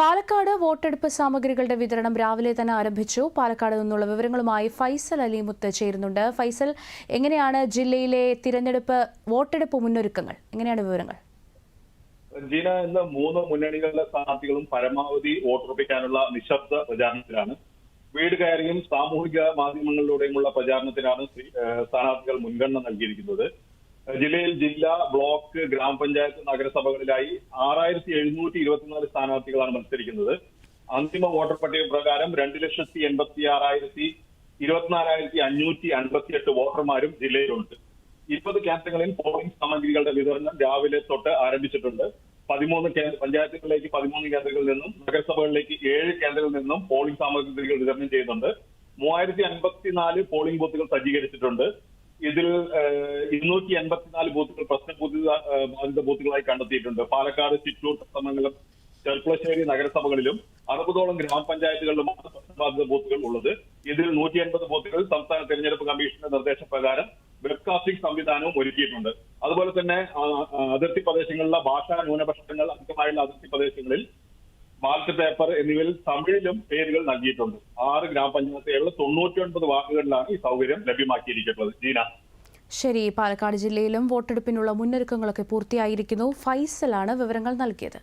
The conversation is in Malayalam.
പാലക്കാട് വോട്ടെടുപ്പ് സാമഗ്രികളുടെ വിതരണം രാവിലെ തന്നെ ആരംഭിച്ചു. പാലക്കാട് നിന്നുള്ള വിവരങ്ങളുമായി ഫൈസൽ അലിമുത്ത് ചേരുന്നുണ്ട്. ഫൈസൽ എങ്ങനെയാണ് ജില്ലയിലെ തിരഞ്ഞെടുപ്പ് വോട്ടെടുപ്പ് മുന്നൊരുക്കങ്ങൾ? എങ്ങനെയാണ് വിവരങ്ങൾ? ജീന ഇന്ന് മൂന്ന് മുന്നണികളുടെ സ്ഥാനാർത്ഥികളും പരമാവധി വോട്ടുറപ്പിക്കാനുള്ള നിശബ്ദ പ്രചാരണത്തിലാണ്. വീട് കയറിയും സാമൂഹിക മാധ്യമങ്ങളിലൂടെയുമുള്ള പ്രചാരണത്തിനാണ് സ്ഥാനാർത്ഥികൾ മുൻഗണന നൽകിയിരിക്കുന്നത്. ജില്ലയിൽ ജില്ലാ ബ്ലോക്ക് ഗ്രാമപഞ്ചായത്ത് നഗരസഭകളിലായി ആറായിരത്തി എഴുന്നൂറ്റി ഇരുപത്തിനാല് സ്ഥാനാർത്ഥികളാണ് മത്സരിക്കുന്നത്. അന്തിമ വോട്ടർ പട്ടിക പ്രകാരം രണ്ട് ലക്ഷത്തി എൺപത്തി ആറായിരത്തി ഇരുപത്തിനാലായിരത്തി അഞ്ഞൂറ്റി അൻപത്തിയെട്ട് വോട്ടർമാരും ജില്ലയിലുണ്ട്. ഇരുപത് കേന്ദ്രങ്ങളിൽ പോളിംഗ് സാമഗ്രികളുടെ വിതരണം രാവിലെ തൊട്ട് ആരംഭിച്ചിട്ടുണ്ട്. പതിമൂന്ന് കേന്ദ്ര പഞ്ചായത്തുകളിലേക്ക് പതിമൂന്ന് കേന്ദ്രങ്ങളിൽ നിന്നും നഗരസഭകളിലേക്ക് ഏഴ് കേന്ദ്രങ്ങളിൽ നിന്നും പോളിംഗ് സാമഗ്രികൾ വിതരണം ചെയ്യുന്നുണ്ട്. മൂവായിരത്തി അൻപത്തിനാല് പോളിംഗ് ബൂത്തുകൾ സജ്ജീകരിച്ചിട്ടുണ്ട്. ഇതിൽ ഇരുന്നൂറ്റി എൺപത്തിനാല് ബൂത്തുകൾ പ്രശ്ന ബാധിത ബൂത്തുകളായി കണ്ടെത്തിയിട്ടുണ്ട്. പാലക്കാട് ചിറ്റൂർ തത്തമംഗലം ചെർപ്പുളശ്ശേരി നഗരസഭകളിലും അറുപതോളം ഗ്രാമപഞ്ചായത്തുകളിലുമാണ് പ്രശ്നബാധിത ബൂത്തുകൾ ഉള്ളത്. ഇതിൽ നൂറ്റി എൺപത് ബൂത്തുകൾ സംസ്ഥാന തെരഞ്ഞെടുപ്പ് കമ്മീഷന്റെ നിർദ്ദേശപ്രകാരം വെബ്കാസ്റ്റിംഗ് സംവിധാനവും ഒരുക്കിയിട്ടുണ്ട്. അതുപോലെ തന്നെ അതിർത്തി പ്രദേശങ്ങളിലെ ഭാഷാ ന്യൂനപക്ഷങ്ങൾ അധികമായുള്ള അതിർത്തി പ്രദേശങ്ങളിൽ ബാലറ്റ് പേപ്പർ എന്നിവയിൽ തമിഴിലും പേരുകൾ നൽകിയിട്ടുണ്ട്. ആറ് ഗ്രാമപഞ്ചായത്തുകളിൽ തൊണ്ണൂറ്റി ഒൻപത് വാക്കുകളിലാണ് ഈ സൗകര്യം ലഭ്യമാക്കിയിരിക്കുന്നത്. ജീന. ശരി പാലക്കാട് ജില്ലയിലും വോട്ടെടുപ്പിനുള്ള മുന്നൊരുക്കങ്ങളൊക്കെ പൂർത്തിയായിരിക്കുന്നു. ഫൈസലാണ് വിവരങ്ങൾ നൽകിയത്.